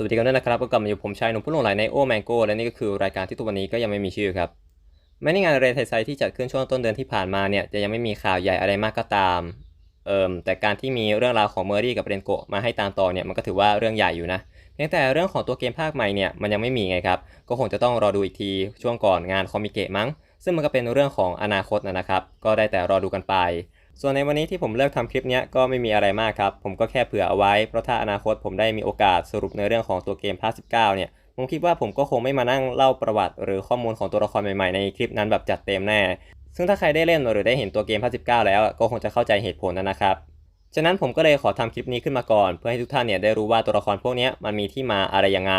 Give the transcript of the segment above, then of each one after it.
สวัสดีกันด้วยนะครับก็กลับมาอยู่ผมชายหนุ่มผู้หลงไหลในโอแมงโกและนี่ก็คือรายการที่ทุกวันนี้ก็ยังไม่มีชื่อครับแม้ในงานเรไทไซที่จัดขึ้นช่วงต้นเดือนที่ผ่านมาเนี่ยจะยังไม่มีข่าวใหญ่อะไรมากก็ตามเอิมแต่การที่มีเรื่องราวของเมอรี่กับเรนโกะมาให้ตามต่อเนี่ยมันก็ถือว่าเรื่องใหญ่อยู่นะเพียงแต่เรื่องของตัวเกมภาคใหม่เนี่ยมันยังไม่มีไงครับก็คงจะต้องรอดูอีกทีช่วงก่อนงานคอมิเกะมั้ง ซึ่งมันก็เป็นเรื่องของอนาคตนะครับก็ได้แต่รอดูกันไป ส่วนในวันนี้ที่ผมเลือกทำคลิปนี้ก็ไม่มีอะไรมากครับ ผมก็แค่เผื่อเอาไว้ เพราะถ้าอนาคตผมได้มีโอกาสสรุปในเรื่องของตัวเกมภาค19 เนี่ย ผมคิดว่าผมก็คงไม่มานั่งเล่าประวัติ หรือข้อมูลของตัวละครใหม่ๆในคลิปนั้นแบบจัดเต็มแน่ ซึ่งถ้าใครได้เล่นหรือได้เห็นตัวเกมภาค19 แล้วก็คงจะเข้าใจเหตุผลนะครับ ฉะนั้นผมก็เลยขอทำคลิปนี้ขึ้นมาก่อน เพื่อให้ทุกท่านเนี่ยได้รู้ว่าตัวละครพวกนี้มันมีที่มาอะไรยังไง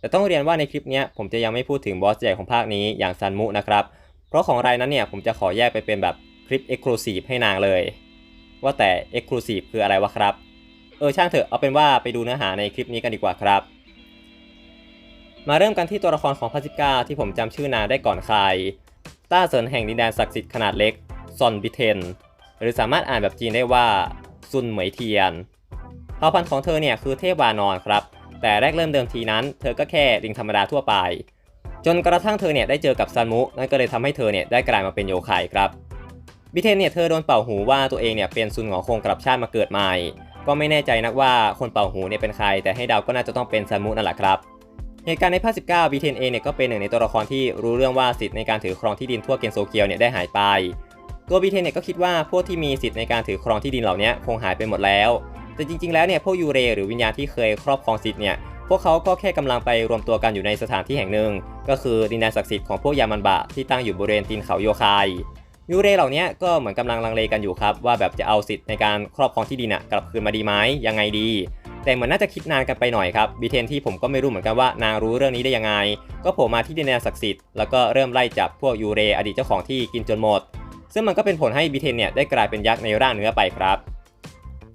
แต่ต้องเรียนว่าในคลิปนี้ผมจะยังไม่พูดถึงบอสใหญ่ของภาคนี้อย่างซันมุนะครับ เพราะของรายนั้นเนี่ยผมจะขอแยกไปเป็นแบบ คลิป Exclusive ให้นางเลย ว่าแต่ Exclusive คืออะไรวะครับ เออช่างเถอะเอาเป็นว่าไปดูเนื้อหาในคลิปนี้กันดีกว่าครับ มาเริ่มกันที่ตัวละครของพาสิก้าที่ผมจำชื่อนางได้ก่อนใคร ต้าเซินแห่งดินแดนศักดิ์สิทธิ์ขนาดเล็กซอนบิเทน หรือสามารถอ่านแบบจีนได้ว่าซุนเหมยเทียนเผ่าพันธุ์ของเธอเนี่ยคือเทพวานอนครับ แต่แรกเริ่มเดิมทีนั้น เธอก็แค่ลิงธรรมดาทั่วไป จนกระทั่งเธอเนี่ยได้เจอกับซันมุ นั่นก็เลยทำให้เธอเนี่ยได้กลายมาเป็นโยคายครับ บิเทนเนี่ยเธอโดนเป่าหูว่าตัวเองเนี่ยเป็นซุนหงอคงกลับชาติมาเกิดใหม่ ก็ไม่แน่ใจนักว่าคนเป่าหูเนี่ยเป็นใคร แต่ให้เดาก็น่าจะต้องเป็นซันมุนั่นแหละครับเหตุการณ์ในภาค 19บิเทนเองเนี่ยก็เป็นหนึ่งในตัวละครที่รู้เรื่องว่าสิทธิ์ในการถือครองที่ดินทั่วเกนโซเกียวเนี่ยได้หายไป ตัวบิเทนเนี่ยก็คิดว่าพวกที่มีสิทธิ์ในการถือครองที่ดินเหล่านี้คงหายไปหมดแล้ว แต่จริงๆแล้วเนี่ยพวกยูเรหรือวิญญาณที่เคยครอบครองสิทธิ์เนี่ยพวกเขาก็แค่กำลังไปรวมตัวกันอยู่ในสถานที่แห่งหนึ่ง ก็คือดินแดนศักดิ์สิทธิ์ของพวกยามันบะที่ตั้งอยู่บริเวณตีนเขาโยคาย ยูเรเหล่านี้ก็เหมือนกำลังลังเลกันอยู่ครับ ว่าแบบจะเอาสิทธิ์ในการครอบครองที่ดินอะกลับคืนมาดีไหมยังไงดี แต่เหมือนน่าจะคิดนานกันไปหน่อยครับบีเทนที่ผมก็ไม่รู้เหมือนกันว่านางรู้เรื่องนี้ได้ยังไง ก็โผล่มาที่ดินแดนศักดิ์สิทธิ์แล้วก็เริ่มไล่จับพวกยูเรอดีตเจ้าของที่กินจนหมด ซึ่งมันก็เป็นผลให้บีเทนเนี่ยได้กลายเป็นยักษ์ในร่างเนื้อไปครับ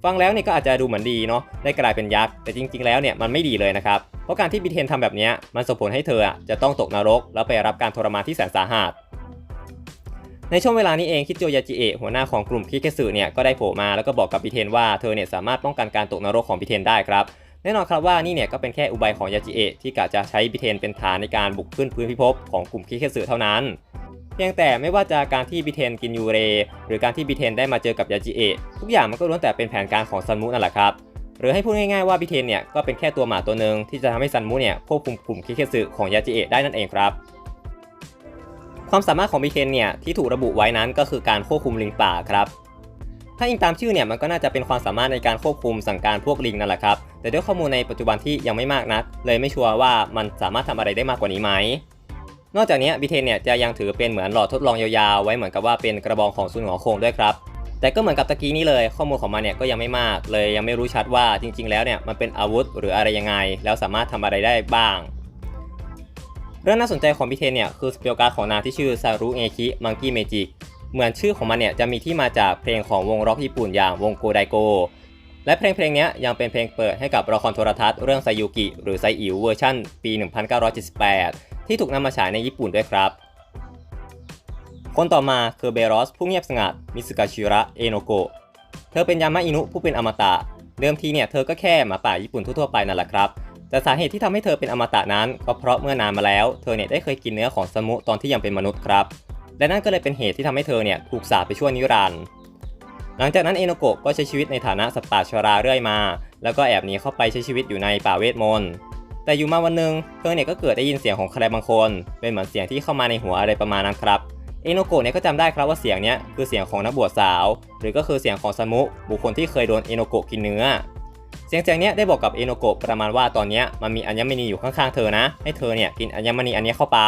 ฟังแล้วเนี่ยก็อาจจะดูเหมือนดีเนาะได้กลายเป็นยักษ์แต่จริง ๆ แล้วเนี่ยมันไม่ดีเลยนะครับเพราะการที่บีเทนทำแบบนี้มันส่งผลให้เธออะจะต้องตกนรก แล้วไปรับการทรมานที่แสนสาหัส ในช่วงเวลานี้เองคิดโจยาจิเอะหัวหน้าของกลุ่มคิเคสึเนี่ยก็ได้โผล่มาแล้วก็บอกกับบิเทนว่าเธอเนี่ยสามารถป้องกันการตกนรกของบิเทนได้ครับแน่นอนครับว่านี่เนี่ยก็เป็นแค่อุบายของยาจิเอะที่กะจะใช้บิเทนเป็นฐานในการบุกขึ้นพื้นพิภพของกลุ่มคิเคสึเท่านั้น เพียงแต่ไม่ว่าจะการที่บิเทนกินยูเร หรือการที่บิเทนได้มาเจอกับยาจิเอะทุกอย่างมันก็ล้วนแต่เป็นแผนการของซันมุนั่นแหละครับหรือให้พูดง่ายๆว่าบิเทนเนี่ยก็เป็นแค่ตัวหมาตัวหนึ่งที่จะทำให้ซันมุเนี่ยควบคุมกลุ่มคิเคสึของยาจิเอะได้นั่นเองครับ ความสามารถของบิเทนเนี่ยที่ถูกระบุไว้นั้นก็คือการควบคุมลิงป่าครับถ้าอิงตามชื่อเนี่ยมันก็น่าจะเป็นความสามารถในการควบคุมสั่งการพวกลิงนั่นแหละครับ แต่ด้วยข้อมูลในปัจจุบันที่ยังไม่มากนัก เลยไม่ชัวร์ว่ามันสามารถทำอะไรได้มากกว่านี้ไหม นอกจากนี้บิเทนเนี่ยจะยังถือเป็นเหมือนหลอดทดลองยาวๆ ไว้เหมือนกับว่าเป็นกระบองของซุนหงอคงด้วยครับ แต่ก็เหมือนกับตะกี้นี้เลย ข้อมูลของมันเนี่ยก็ยังไม่มาก เลยยังไม่รู้ชัดว่าจริง ๆ แล้วเนี่ยมันเป็นอาวุธหรืออะไรยังไง แล้วสามารถทำอะไรได้บ้าง เรื่องน่าสนใจของบิเทนเนี่ยคือสเปลการ์ดของนางที่ชื่อซารุเอคิมังกี้เมจิเหมือนชื่อของมันเนี่ยจะมีที่มาจากเพลงของวงร็อกญี่ปุ่นอย่างวงโกไดโก และเพลงเพลงนี้ยังเป็นเพลงเปิดให้กับละครโทรทัศน์เรื่องไซยุกิ หรือไซอิ๋วเวอร์ชันปี 1978 ที่ถูกนำมาฉายในญี่ปุ่นด้วยครับ คนต่อมาคือเบรอสผู้เงียบสงัดมิสกาชิระเอโนโกะเธอเป็นยามาอินุผู้เป็นอมตะเดิมทีเนี่ยเธอก็แค่หมาป่าญี่ปุ่นทั่วๆไปนั่นแหละครับ แต่สาเหตุที่ทำให้เธอเป็นอมตะนั้น ก็เพราะเมื่อนานมาแล้ว เธอเนี่ยได้เคยกินเนื้อของสมุตอนที่ยังเป็นมนุษย์ครับ และนั่นก็เลยเป็นเหตุที่ทำให้เธอเนี่ยถูกสาปไปชั่วนิรันดร์หลังจากนั้นเอโนโกะก็ใช้ชีวิตในฐานะสัตว์ป่าชราเรื่อยมา แล้วก็แอบหนีเข้าไปใช้ชีวิตอยู่ในป่าเวทมนต์แต่อยู่มาวันหนึ่งเธอเนี่ยก็เกิดได้ยินเสียงของใครบางคน เป็นเหมือนเสียงที่เข้ามาในหัวอะไรประมาณนั้นครับเอโนโกะเนี่ยก็จำได้ครับว่าเสียงเนี้ยคือเสียงของนักบวชสาว หรือก็คือเสียงของซมุบุคคลที่เคยโดนเอโนโกะกินเนื้อ เสียงเสียงเนี้ยได้บอกกับเอโนโกะประมาณว่าตอนเนี้ยมันมีอัญมณีอยู่ข้างๆเธอนะ ให้เธอเนี่ยกินอัญมณีอันนี้เข้าไป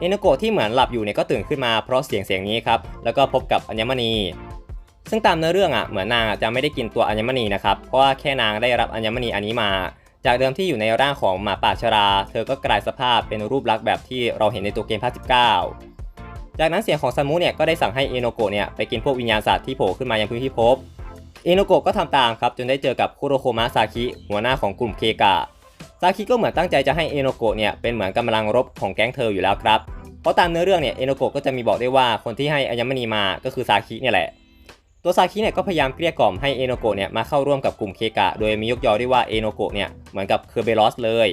เอโนโกะที่เหมือนหลับอยู่เนี่ยก็ตื่นขึ้นมาเพราะเสียงเสียงนี้ครับแล้วก็พบกับอัญมณี ซึ่งตามเนื้อเรื่องอะเหมือนนางจะไม่ได้กินตัวอัญมณีนะครับเพราะว่าแค่นางได้รับอัญมณีอันนี้มา จากเดิมที่อยู่ในร่างของหมาป่าชรา เธอก็กลายสภาพเป็นรูปลักษณ์แบบที่เราเห็นในตัวเกมภาค19 จากนั้นเสียงของซามุเนี่ยก็ได้สั่งให้เอโนโกะเนี่ยไปกินพวกวิญญาณสัตว์ที่โผล่ขึ้นมายังพื้นที่พเอโนโกะก็ทำตามครับจนได้เจอกับคุโรโคมะซาคิหัวหน้าของกลุ่มเคกะซาคิก็เหมือนตั้งใจจะให้เอโนโกะเนี่ยเป็นเหมือนกำลังรบของแก๊งเธออยู่แล้วครับ เพราะตามเนื้อเรื่องเนี่ยเอโนโกะก็จะมีบอกได้ว่าคนที่ให้อัญมณีมาก็คือซาคิเนี่ยแหละ ตัวซาคิเนี่ยก็พยายามเกลี้ยกล่อมให้เอโนโกะเนี่ยมาเข้าร่วมกับกลุ่มเคกะ โดยมียกยอได้ว่าเอโนโกะเนี่ยเหมือนกับเคอร์เบลอสเลย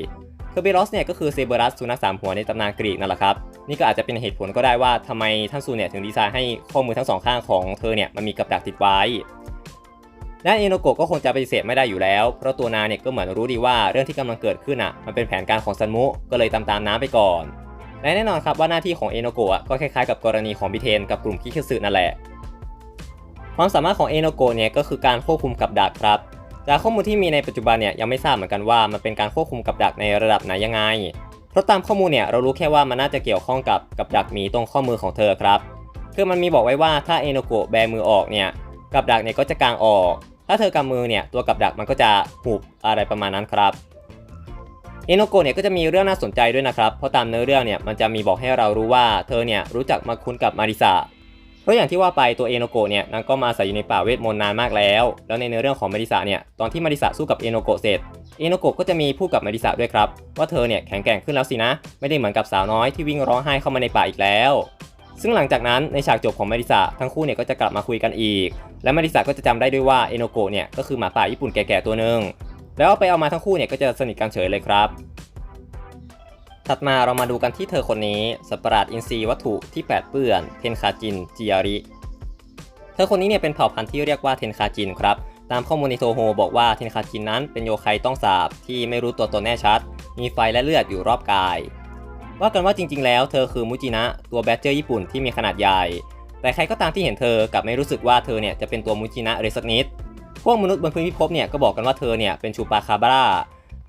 เคอร์เบลอสเนี่ยก็คือเซเบรัสสุนัขสามหัวในตำนานกรีกนั่นแหละครับนี่ก็อาจจะเป็นเหตุผลก็ได้ว่าทำไมท่านซูเนี่ยถึงดีไซน์ให้ข้อมือทั้งสองข้างของเธอเนี่ยมันมีกับดักติดไว้ ด้านเอโนโกะก็คงจะปฏิเสธไม่ได้อยู่แล้ว เพราะตัวนางเนี่ยก็เหมือนรู้ดีว่าเรื่องที่กำลังเกิดขึ้นอะมันเป็นแผนการของซันมุก็เลยตามตามน้ำไปก่อนและแน่นอนครับว่าหน้าที่ของเอโนโกะอะก็คล้ายๆกับกรณีของบิเทนกับกลุ่มคิคิสึนั่นแหละ ความสามารถของเอโนโกะเนี่ยก็คือการควบคุมกับดักครับจากข้อมูลที่มีในปัจจุบันเนี่ยยังไม่ทราบเหมือนกันว่ามันเป็นการควบคุมกับดักในระดับไหนยังไง เพราะตามข้อมูลเนี่ยเรารู้แค่ว่ามันน่าจะเกี่ยวข้องกับกับดักหมีตรงข้อมือของเธอครับ คือมันมีบอกไว้ว่าถ้าเอโนโกะแบมือออกเนี่ย กับดักเนี่ยก็จะกางออก ถ้าเธอกำมือเนี่ยตัวกับดักมันก็จะหุบอะไรประมาณนั้นครับเอโนโกะเนี่ยก็จะมีเรื่องน่าสนใจด้วยนะครับ เพราะตามเนื้อเรื่องเนี่ยมันจะมีบอกให้เรารู้ว่าเธอเนี่ยรู้จักมาคุ้นกับมาริสาเพราะอย่างที่ว่าไปตัวเอโนโกะเนี่ยนางก็มาอาศัยอยู่ในป่าเวทมนต์นานมากแล้ว แล้วในเนื้อเรื่องของมาริสาเนี่ยตอนที่มาริสาสู้กับเอโนโกะเสร็จเอโนโกะก็จะมีพูดกับมาริสาด้วยครับว่าเธอเนี่ยแข็งแกร่งขึ้นแล้วสินะ ไม่ได้เหมือนกับสาวน้อยที่วิ่งร้องไห้เข้ามาในป่าอีกแล้ว ซึ่งหลังจากนั้นในฉากจบของมาริสาทั้งคู่เนี่ยก็จะกลับมาคุยกันอีก และมาริสาก็จะจำได้ด้วยว่าเอโนโกะเนี่ยก็คือหมาป่าญี่ปุ่นแก่ๆตัวหนึ่งแล้วไปเอามาทั้งคู่เนี่ยก็จะสนิทกันเฉยเลยครับ ถัดมาเรามาดูกันที่เธอคนนี้สัตว์ปราดอินทรีย์วัตถุที่แปดเปื้อนเทนคาจินจิอาริเธอคนนี้เนี่ยเป็นเผ่าพันธุ์ที่เรียกว่าเทนคาจินครับตามข้อมูลในโทโฮบอกว่าเทนคาจินนั้นเป็นโยไคต้องสาบที่ไม่รู้ตัวตนแน่ชัด มีไฟและเลือดอยู่รอบกาย ว่ากันว่าจริง ๆ แล้วเธอคือมุจินะตัวแบดเจอร์ญี่ปุ่นที่มีขนาดใหญ่ แต่ใครก็ตามที่เห็นเธอกลับไม่รู้สึกว่าเธอเนี่ยจะเป็นตัวมุจินะเลยสักนิด พวกมนุษย์บนพื้นพิภพเนี่ยก็บอกกันว่าเธอเนี่ยเป็นชูปาคาบารา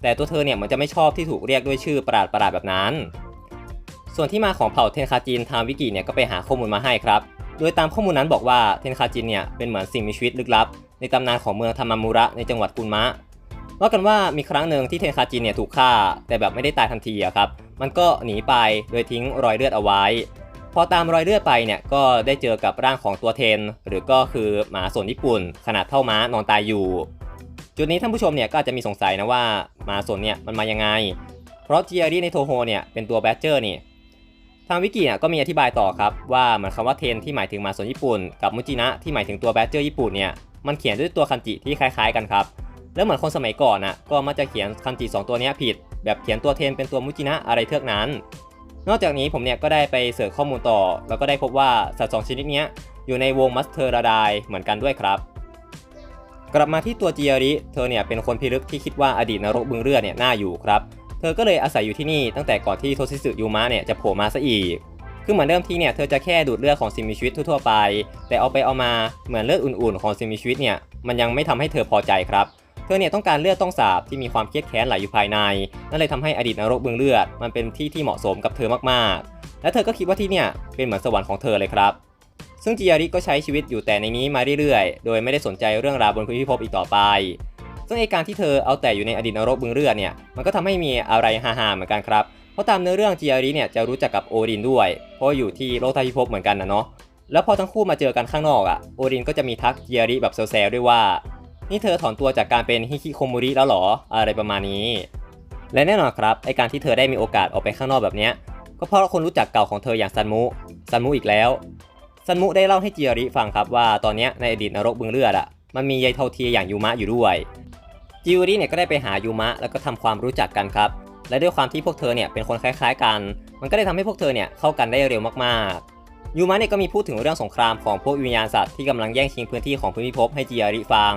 แต่ตัวเธอเนี่ยเหมันจะไม่ชอบที่ถูกเรียกด้วยชื่อประหลาดประหลาดๆแบบนั้น ส่วนที่มาของเผ่าเทนคาจินทางวิกิเนี่ยก็ไปหาข้อมูลมาให้ครับ โดยตามข้อมูลนั้นบอกว่าเทนคาจินเนี่ยเป็นเหมือนสิ่งมีชีวิตลึกลับ ในตำนานของเมืองธรรมามุระในจังหวัดกุนมะ ว่ากันว่ามีครั้งหนึ่งที่เทนคาจินเนี่ยถูกฆ่า แต่แบบไม่ได้ตายทันทีอะครับ มันก็หนีไปโดยทิ้งรอยเลือดเอาไว้ พอตามรอยเลือดไปเนี่ยก็ได้เจอกับร่างของตัวเทน หรือก็คือหมาส่วนญี่ปุ่น ขนาดเท่าม้านอนตายอยู่ จุดนี้ท่านผู้ชมเนี่ยก็อาจจะมีสงสัยนะว่าหมาส่วนเนี่ยมันมายังไง เพราะจีอารีในโทโฮเนี่ยเป็นตัวแบดเจอร์นี่ทางวิกิเนี่ยก็มีอธิบายต่อครับว่าเหมือนคำว่าเทนที่หมายถึงหมาส่วนญี่ปุ่น กับมุจินะที่หมายถึงตัวแบดเจอร์ญี่ปุ่นเนี่ยมันเขียนด้วยตัวคันจิที่คล้ายๆกันครับ แล้วเหมือนคนสมัยก่อนน่ะก็มักจะเขียนคันจิสองตัวนี้ผิด แบบเขียนตัวเทนเป็นตัวมุจินะอะไรเทือกนั้น นอกจากนี้ผมเนี่ยก็ได้ไปเสิร์ชข้อมูลต่อ แล้วก็ได้พบว่าสัตว์สองชนิดนี้อยู่ในวงมัสเทอร์ราไดเหมือนกันด้วยครับ กลับมาที่ตัวจิอาริ เธอเนี่ยเป็นคนพิลึกที่คิดว่าอดีตนรกบึงเรือเนี่ยน่าอยู่ครับเธอก็เลยอาศัยอยู่ที่นี่ตั้งแต่ก่อนที่โทซิสึยูมะเนี่ยจะโผล่มาซะอีก คือเหมือนเดิมที่เนี่ยเธอจะแค่ดูดเลือดของสิ่งมีชีวิตทั่วๆไป แต่เอาไปเอามาเหมือนเลือดอุ่นๆของสิ่งมีชีวิตเนี่ยมันยังไม่ทำให้เธอพอใจครับ ธอเนี่ยต้องการเลือดต้องสาบที่มีความเครียดแค้นไหลอยู่ภายใน นั่นเลยทำให้อดีตนรกเบึงเลือด มันเป็นที่ที่เหมาะสมกับเธอมากๆ และเธอก็คิดว่าที่เนี่ยเป็นเหมือนสวรรค์ของเธอเลยครับ ซึ่งจิยาริก็ใช้ชีวิตอยู่แต่ในนี้มาเรื่อยๆ โดยไม่ได้สนใจเรื่องราวบนพื้นพิภพอีกต่อไป ซึ่งไอการที่เธอเอาแต่อยู่ในอดีตนรกเบึงเลือดเนี่ย มันก็ทำให้มีอะไรฮาๆเหมือนกันครับ เพราะตามเนื้อเรื่องจิยาริเนี่ยจะรู้จักกับโอรินด้วย เพราะอยู่ที่โลกใต้พิภพเหมือนกันนะเนาะ แล้วพอทั้งคู่มาเจอกันข้างนอกอะ่ะโอรินก็จะมีทักจิยาริแบบแซวๆด้วยว่า นี่เธอถอนตัวจากการเป็นฮิคิโคมุริแล้วเหรอ อะไรประมาณนี้ และแน่นอนครับไอการที่เธอได้มีโอกาสออกไปข้างนอกแบบเนี้ยก็เพราะคนรู้จักเก่าของเธออย่างซันมุซันมุอีกแล้วซันมุได้เล่าให้จิอาริฟังครับว่าตอนนี้ในอดีตนรกบึงเลือดอะมันมียายเทาเทียอย่างยูมะอยู่ด้วยจิอาริเนี่ยก็ได้ไปหายูมะแล้วก็ทำความรู้จักกันครับ และด้วยความที่พวกเธอเนี่ยเป็นคนคล้ายๆกัน มันก็ได้ทำให้พวกเธอเนี่ยเข้ากันได้เร็วมากๆยูมะเนี่ยก็มีพูดถึงเรื่องสงครามของพวกวิญญาณสัตว์ที่กำลังแย่งชิงพื้นที่ของพื้นพิภพให้จิอาริฟัง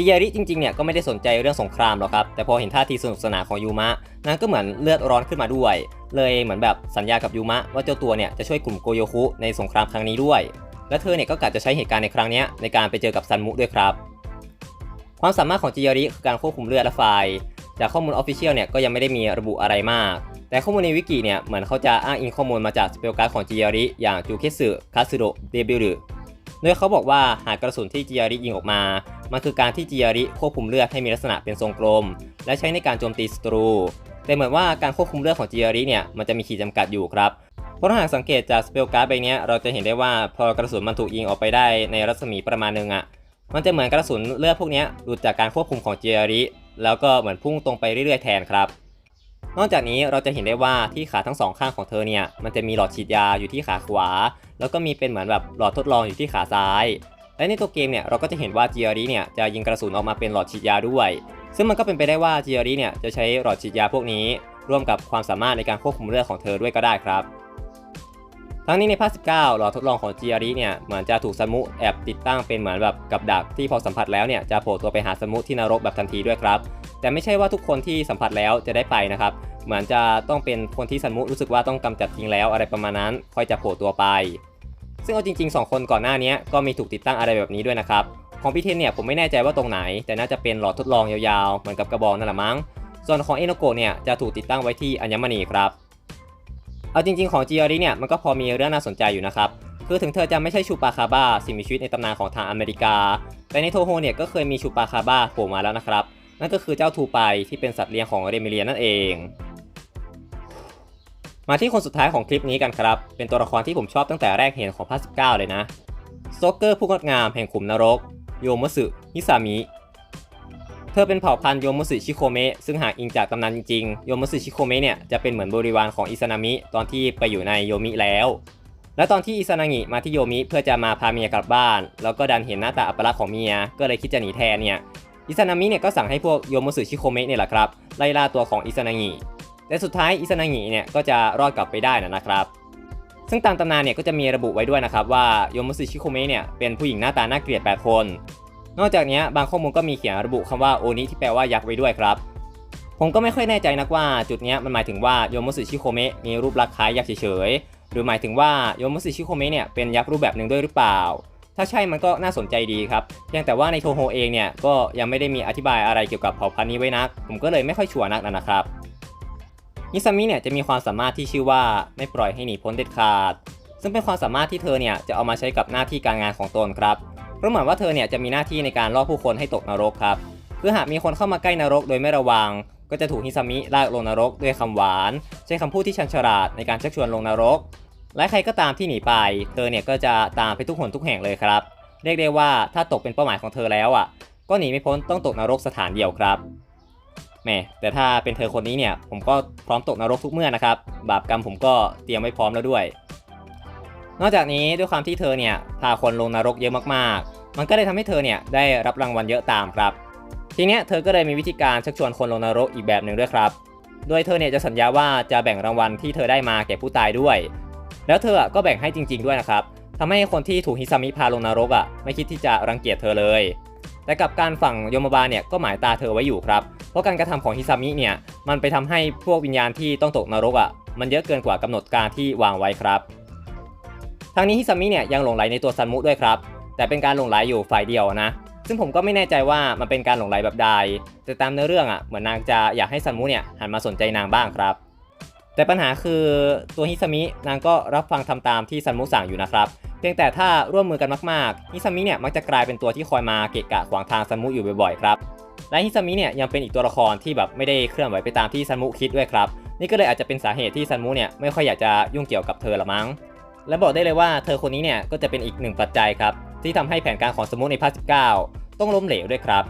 จิยาริจริงๆเนี่ยก็ไม่ได้สนใจเรื่องสงครามหรอกครับ แต่พอเห็นท่าทีสนุกสนานของยูมะนางก็เหมือนเลือดร้อนขึ้นมาด้วย เลยเหมือนแบบสัญญากับยูมะว่าเจ้าตัวเนี่ยจะช่วยกลุ่มโกโยคุในสงครามครั้งนี้ด้วย และเธอเนี่ยก็กะจะใช้เหตุการณ์ในครั้งนี้ในการไปเจอกับซันมุด้วยครับ ความสามารถของจิยาริคือการควบคุมเลือดและไฟจากข้อมูลออฟฟิเชียลเนี่ยก็ยังไม่ได้มีระบุอะไรมาก แต่ข้อมูลในวิกิเนี่ยเหมือนเขาจะอ้างอิงข้อมูลมาจากสเปลการ์ดของจิยาริอย่างจูเคสึคาสึโดเดบิรุ โดยเขาบอกว่าหากกระสุนที่จิยาริยิงออกมา มันคือการที่จิยาริควบคุมเลือดให้มีลักษณะเป็นทรงกลม และใช้ในการโจมตีศัตรู แต่เหมือนว่าการควบคุมเลือดของจิยาริเนี่ยมันจะมีขีดจำกัดอยู่ครับเพราะถ้าหากสังเกตจากสเปลการ์ดใบเนี้ยเราจะเห็นได้ว่าพอกระสุนมันถูกยิงออกไปได้ในรัศมีประมาณนึงอะ่ะมันจะเหมือนกระสุนเลือดพวกนี้หลุดจากการควบคุมของจิยาริแล้วก็เหมือนพุ่งตรงไปเรื่อยๆแทนครับ นอกจากนี้เราจะเห็นได้ว่าที่ขาทั้งสองข้างของเธอเนี่ยมันจะมีหลอดฉีดยาอยู่ที่ขาขวา แล้วก็มีเป็นเหมือนแบบหลอดทดลองอยู่ที่ขาซ้าย และในตัวเกมเนี่ยเราก็จะเห็นว่าจิอาริเนี่ยจะยิงกระสุนออกมาเป็นหลอดฉีดยาด้วย ซึ่งมันก็เป็นไปได้ว่าจิอาริเนี่ยจะใช้หลอดฉีดยาพวกนี้ ร่วมกับความสามารถในการควบคุมเลือดของเธอด้วยก็ได้ครับ ทั้งนี้ในภาค 19 หลอดทดลองของจิอาริเนี่ยเหมือนจะถูกซันมุแอบติดตั้งเป็นเหมือนแบบกับดักที่พอสัมผัสแล้วเนี่ยจะโผล่ตัวไปหาซันมุที่นรกแบบทันทีด้วยครับ แต่ไม่ใช่ว่าทุกคนที่สัมผัสแล้วจะได้ไปนะครับ เหมือนจะต้องเป็นคนที่ซันมุรู้สึกว่าต้องกำจัดทิ้งแล้วอะไรประมาณนั้น ค่อยจะโผล่ตัวไป ซึ่งเอาจริง ๆ 2 คนก่อนหน้านี้ก็มีถูกติดตั้งอะไรแบบนี้ด้วยนะครับของพี่เทนเนี่ยผมไม่แน่ใจว่าตรงไหน แต่น่าจะเป็นหลอดทดลองยาวๆเหมือนกับกระบอกนั่นแหละมั้ง ส่วนของเอโนโกะเนี่ยจะถูกติดตั้งไว้ที่อัญมณีครับ เอาจริงๆของจิอาริเนี่ยมันก็พอมีเรื่องน่าสนใจอยู่นะครับ คือถึงเธอจะไม่ใช่ชูปาคาบ้าสิ่งมีชีวิตในตำนานของทางอเมริกา แต่ในโทโฮเนี่ยก็เคยมีชูปาคาบ้าโผล่มาแล้วนะครับ นั่นก็คือเจ้าทูไปที่เป็นสัตว์เลี้ยงของเรมิเลียนั่นเองมาที่คนสุดท้ายของคลิปนี้กันครับ เป็นตัวละครที่ผมชอบตั้งแต่แรกเห็นของภาค19 เลยนะโตเกอร์ผู้งดงามแห่งขุมนรก โยมสึฮิซามิ เธอเป็นเผ่าพันธุ์โยมุสึชิโคเมะซึ่งหากอิงจากตำนานจริงโยมุสึชิโคเมะเนี่ยจะเป็นเหมือนบริวารของอิซานามิตอนที่ไปอยู่ในโยมิแล้ว และตอนที่อิซานางิมาที่โยมิเพื่อจะมาพาเมียกลับบ้าน แล้วก็ดันเห็นหน้าตาอัปลักษณ์ของเมียก็เลยคิดจะหนีแทนเนี่ยอิซานามิเนี่ยก็สั่งให้พวกโยมุสึชิโคเมะเนี่ยแหละครับไล่ล่าตัวของอิซานางิแต่สุดท้ายอิซานางิเนี่ยก็จะรอดกลับไปได้นะนะครับ ซึ่งตามตำนานเนี่ยก็จะมีระบุไว้ด้วยนะครับว่าโยมุสึชิโคเมะเนี่ยเป็นผู้หญิงหน้าตาน่าเกลียด8คน นอกจากนี้บางข้อมูลก็มีเขียนระบุคำว่าโอนิที่แปลว่ายักษ์ไว้ด้วยครับ ผมก็ไม่ค่อยแน่ใจนักว่าจุดนี้มันหมายถึงว่าโยมุสึชิโคเมะมีรูปลักษณ์คล้ายยักษ์เฉยๆหรือหมายถึงว่าโยมุสึชิโคเมะเนี่ยเป็นยักษ์รูปแบบหนึ่งด้วยหรือเปล่า ถ้าใช่มันก็น่าสนใจดีครับเพียงแต่ว่าในโทโฮเองเนี่ยก็ยังไม่ได้มีอธิบายอะไรเกี่ยวกับเผ่าพันธุ์นี้ไว้นัก ผมก็เลยไม่ค่อยชัวร์นักนะครับนิซามิเนี่ยจะมีความสามารถที่ชื่อว่าไม่ปล่อยให้หนีพ้นเด็ดขาด ซึ่งเป็นความสามารถที่เธอเนี่ยจะเอามาใช้กับหน้าที่การงานของตนครับ ราะเหมือนว่าเธอเนี่ยจะมีหน้าที่ในการล่อผู้คนให้ตกนรกครับคือหากมีคนเข้ามาใกล้นรกโดยไม่ระวัง ก็จะถูกฮิซามิลากลงนรกด้วยคำหวาน ใช้คำพูดที่ชันฉลาดในการชักชวนลงนรก และใครก็ตามที่หนีไป เธอเนี่ยก็จะตามไปทุกหนทุกแห่งเลยครับ เรียกได้ว่าถ้าตกเป็นเป้าหมายของเธอแล้วอะ ก็หนีไม่พ้นต้องตกนรกสถานเดียวครับแหมแต่ถ้าเป็นเธอคนนี้เนี่ยผมก็พร้อมตกนรกทุกเมื่อนะครับบาปกรรมผมก็เตรียมไว้พร้อมแล้วด้วย นอกจากนี้ด้วยความที่เธอเนี่ยพาคนลงนรกเยอะมากๆ มันก็เลยทำให้เธอเนี่ยได้รับรางวัลเยอะตามครับ ทีเนี้ยเธอก็เลยมีวิธีการชักชวนคนลงนรกอีกแบบหนึ่งด้วยครับ โดยเธอเนี่ยจะสัญญาว่าจะแบ่งรางวัลที่เธอได้มาแก่ผู้ตายด้วย แล้วเธอก็แบ่งให้จริง ๆด้วยนะครับทำให้คนที่ถูกฮิซามิพาลงนรกอะไม่คิดที่จะรังเกียจเธอเลย แต่กับการฝั่งโยมบาลเนี่ยก็หมายตาเธอไว้อยู่ครับ เพราะการกระทำของฮิซามิเนี่ยมันไปทำให้พวกวิญญาณที่ต้องตกนรกอะมันเยอะเกินกว่ากำหนดการที่วางไว้ครับ ทางนี้ฮิซามิเนี่ยยังหลงไหลในตัวซันมุด้วยครับ แต่เป็นการหลงไหลอยู่ฝ่ายเดียวนะ ซึ่งผมก็ไม่แน่ใจว่ามันเป็นการหลงไหลแบบใด แต่ตามเนื้อเรื่องอะเหมือนนางจะอยากให้ซันมุเนี่ยหันมาสนใจนางบ้างครับ แต่ปัญหาคือตัวฮิซามินางก็รับฟังทำตามที่ซันมุสั่งอยู่นะครับเพียงแต่ถ้าร่วมมือกันมากๆฮิซามิเนี่ยมักจะกลายเป็นตัวที่คอยมาเกะกะขวางทางซันมุอยู่บ่อยๆครับและฮิซามิเนี่ยยังเป็นอีกตัวละครที่แบบไม่ได้เคลื่อนไหวไปตามที่ซันมุคิดด้วยครับ นี่ก็เลยอาจจะเป็นสาเหตุที่ซันมุเนี่ยไม่ค่อยอยากจะยุ่งเกี่ยวกับเธอละมั้ง และบอกได้เลยว่าเธอคนนี้เนี่ยก็จะเป็นอีกหนึ่งปัจจัยครับ ที่ทำให้แผนการของซันมุในภาค19 ต้องล้มเหลวด้วยครับ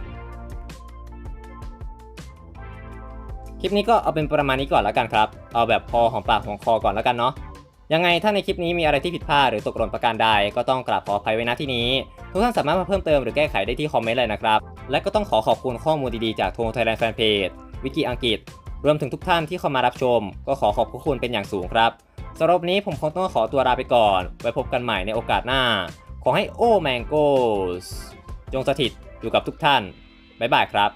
คลิปนี้ก็เอาเป็นประมาณนี้ก่อนแล้วกันครับ เอาแบบพอของปากของคอก่อนแล้วกันเนาะยังไงถ้าในคลิปนี้มีอะไรที่ผิดพลาดหรือตกหล่นประการใดก็ต้องกราบขออภัยไว้ณที่นี้ ทุกท่านสามารถมาเพิ่มเติมหรือแก้ไขได้ที่คอมเมนต์เลยนะครับ และก็ต้องขอขอบคุณข้อมูลดีๆจากทงไทยแลนด์แฟนเพจวิกิอังกฤษ รวมถึงทุกท่านที่เข้ามารับชม ก็ขอขอบพระคุณเป็นอย่างสูงครับ สำหรับนนี้ผมคงต้องขอตัวลาไปก่อน ไว้พบกันใหม่ในโอกาสหน้า ขอให้โอแมงโกสจงสถิตอยู่กับทุกท่าน บ๊ายบายครับ